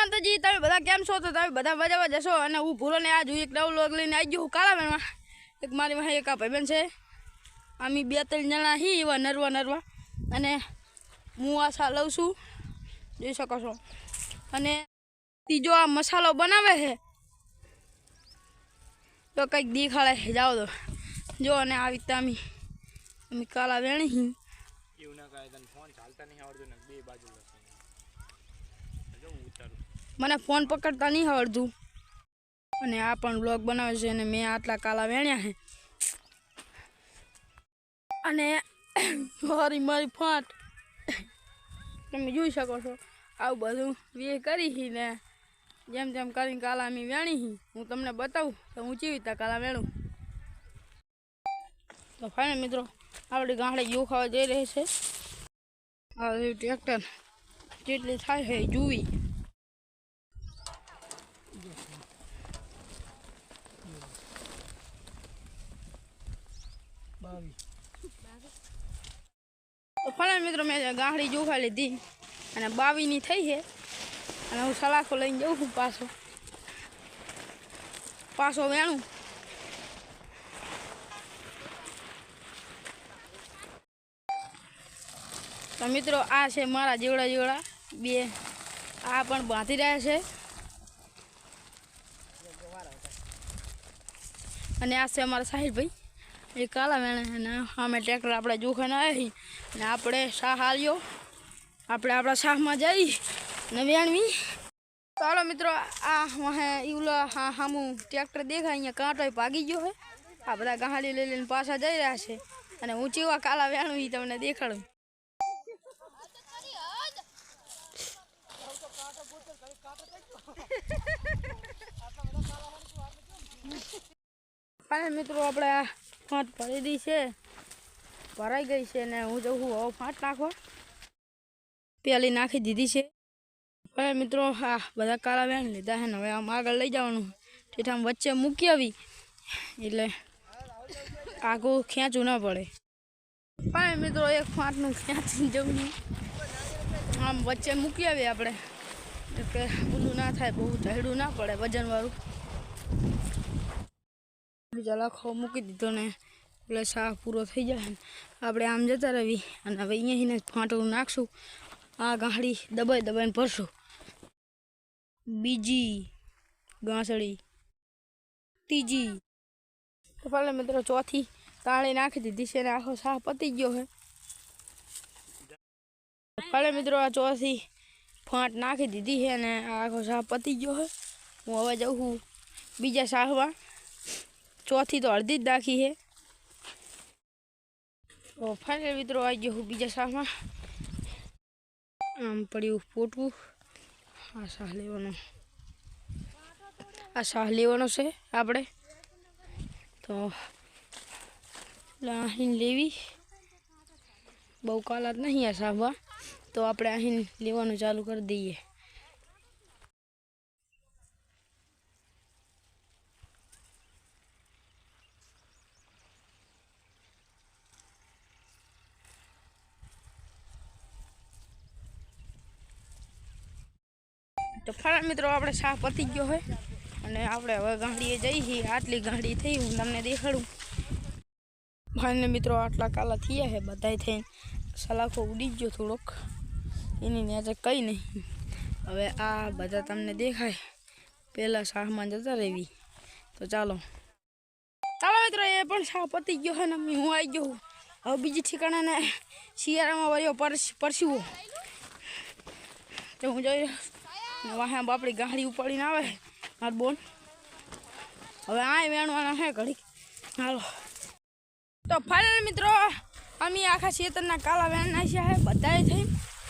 માતાજી, તમે બધા કેમ છો? તો તમે બધા મજામાં જશો અને હું ભૂલો ને આજ એક નવું લોગ લઈને આવી ગયો હું કાળા વેણમાં એક મારી વાહે એક આ ભાઈબંધ છે. આમી બે ત્રણ જણા હી, એવા નરવા નરવા. અને હું આ સા લઉં છું. જોઈ શકો છો. અને ત્રીજો આ મસાલો બનાવે છે. તો કંઈક દેખાડે જાઓ તો. જો અને આવી રીતે અમે અમે કાલા વેણી એવું ના તને ફોન ચાલતા નહીં આવડતો ને બે બાજુ જો ઉતારું. મને ફોન પકડતા નહીં આવડતું. અને આ પણ બ્લોગ બનાવે છે અને મેં આટલા કાલા વેણ્યા છે. અને મારી મારી ફાટ. તમે જોઈ શકો છો, આવું બધું વે કરી હી ને. જેમ તેમ કરીને કાલા અમે વેણી હી હું તમને બતાવું તો હું કેવી રીતે કાલા વેણું. તો ફાઇનલ મિત્રો, આપણે ગાંડે જીવ ખાવા જઈ રહી છે. રહ્યું ટ્રેક્ટર. જેટલી થાય છે જોવી. તો ફાઇનલ મિત્રો મેં ગાંઠડી જોખા લીધી અને બાવીની થઈ છે. અને હું સલાખો લઈને જઉં છું પાછો. પાછો વેણું. તો મિત્રો આ છે મારા જેવડા જેવડા. બે. આ પણ બાંધી રહ્યા છે. અને આ છે અમારા સાહિલભાઈ. એ કાલા વેણે અમે ટ્રેક્ટર આપણે જોખાને આવી ને આપણે શાહ હાલ્યો આપણે આપણા શાહમાં જઈ ને વેણવી. ચાલો મિત્રો, આ વાહે ઈવલો હા હામું ટ્રેક્ટર દેખાય, અહીંયા કાંટો ભાગી ગયો છે. આ બધા ગાડી લઈ લઈને પાછા જઈ રહ્યા છે. અને હું ચેવા કાલા વેણવી તમને દેખાડું. અને મિત્રો, આપણે ફાંટ ભરી દી છે. ભરાઈ ગઈ છે ને હું જઉં છું, હવે ફાંટ નાખવા પેલી નાખી દીધી છે. હવે મિત્રો હા બધા કાળા વેણ લીધા છે ને હવે આમ આગળ લઈ જવાનું. ઠેઠ આમ વચ્ચે મૂકી આવી. એટલે આગું ખેંચવું ના પડે. પણ મિત્રો, એક ફાંટનું ખેંચી જવું આમ વચ્ચે મૂકી આવીએ આપણે. એટલે ઊંધું ના થાય, બહુ ઝાડું ના પડે વજનવાળું. બીજા લાખો મૂકી દીધો ને એટલે શાક પૂરો થઈ જાય આપણે આમ જતા રહી અને હવે અહીંયાને ફાંટલું નાખશું. આ ગાંઠડી દબાઈ દબાઈને ભરશું. બીજી ગાંસડી ત્રીજી. તો ફાલે મિત્રો ચોથી તાળી નાખી દીધી છે ને આખો શાહ પતી ગયો છે. પહેલાં મિત્રો આ ચોથી ફાંટ નાખી દીધી છે ને આ આખો શાહ પતી ગયો છે. હું હવે જાઉં છું બીજા શાહમાં ચોથી તો અડધી જ નાખી છે તો ફાઇનલ મિત્રો આવી ગયો હું બીજા શાહમાં આમ પડ્યું પોટવું આ શાહ લેવાનો આ શાહ લેવાનો છે આપણે તો અહીં લેવી બહુ કાલાત નહીં આ શાહમાં તો આપણે અહીં લેવાનું ચાલુ કરી દઈએ તો ફરા મિત્રો, આપણે શાહ પતી ગયો હોય. અને આપણે હવે ગાંડીએ જઈ આટલી ગાંડી થઈ, હું તમને દેખાડું. ભાઈને મિત્રો, આટલા કાલા થયા છે બધાય થઈને. સલાખો ઉડી ગયો થોડોક. એની નેચે કંઈ નહીં. હવે આ બધા તમને દેખાય. પહેલાં શાહમાં જતા રહેવી. તો ચાલો. ચાલો મિત્રો, એ પણ શાહ પતી ગયો છે ને હું આવી ગયો. હવે બીજી ઠેકાણાને શિયાળામાં વળ્યો પરસ, પરસ્યો. તો હું જોઈ ને વાહે બાપડી ગાડી ઉપાડીને આવે. માર બોન હવે આ વેણવાના હે ઘડી હાલો. તો ફાઇનલ મિત્રો, અમે આખા ખેતરના કાલા વેણ નાખ્યા છે બધાએ થઈ.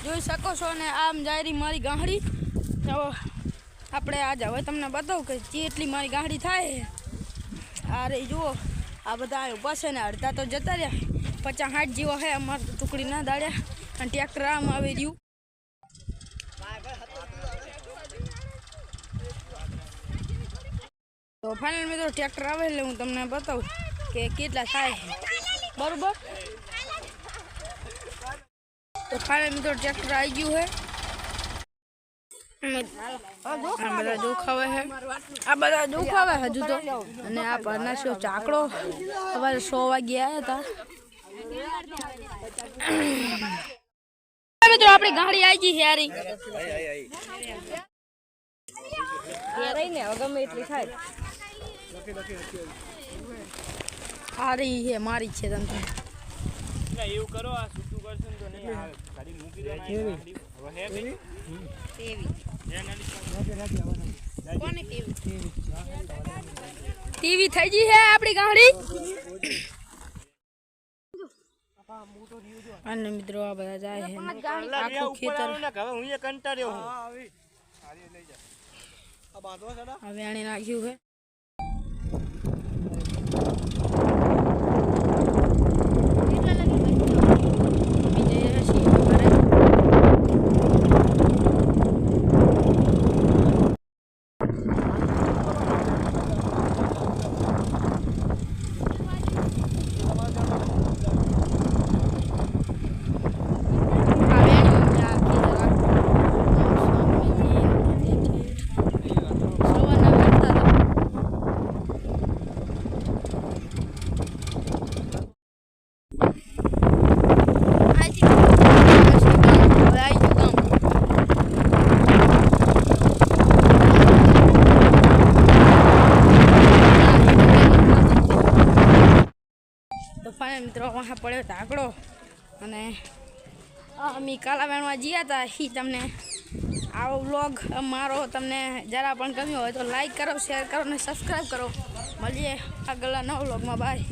જોઈ શકો છો ને આમ જાયરી મારી ગાંડી. તો આપણે આજે હવે તમને બતાવું કે જેટલી મારી ગાંડી થાય આ રે જુઓ. આ બધા ઊભા છે ને અડધા તો જતા રહ્યા. પચાસ હાથ જેવો હે અમારે ટુકડી ના દાડ્યા. અને ટ્રેક્ટર આમ આવી રહ્યું. તો ફાઇનલ મિત્રો ટ્રેક્ટર આવે એટલે હું તમને બતાવું કે કેટલા થાય બરાબર? તો ફાઇનલ મિત્રો ટ્રેક્ટર આવી ગયું છે. આ બધા જોખાવે છે. આ બધા જોખાવે હજુ તો. અને આ પરનાશો ચાકડો. સવારે સો વાગ્યા હતા. મિત્રો આપણી ગાડી આવી ગઈ છે હારી છે મારી છે તમને ના એવું કરો આ છૂટું કરશો ને તો નહીં આ ગાડી મૂકી દો ને આ ગાડી. હવે હે કઈ? હે ગાડી? ટીવી? થઈ ગઈ છે આપણી ગાડી? અને મિત્રો આ બધા જાય છે આખું ખેતર. આવો હવે હું એ કંટાળ્યો હું હવે આણી નાખ્યું છે અમે જઈ રહ્યા છીએ ઘરે. આ વેણ્યું છે આખી જરા. સવારના વેણતા હતા. આજી હવે આઈ ગયું કામ. તો ફાઇનલ મિત્રો વાહ પડ્યો ઢાકડો અને અમે કાલા વેણવા ગયા હતા એ તમને આવો વ્લોગ મારો તમને જરા પણ ગમ્યો હોય તો લાઈક કરો શેર કરો અને સબસ્ક્રાઈબ કરો. મળીએ આગળના નવા વ્લોગમાં બાય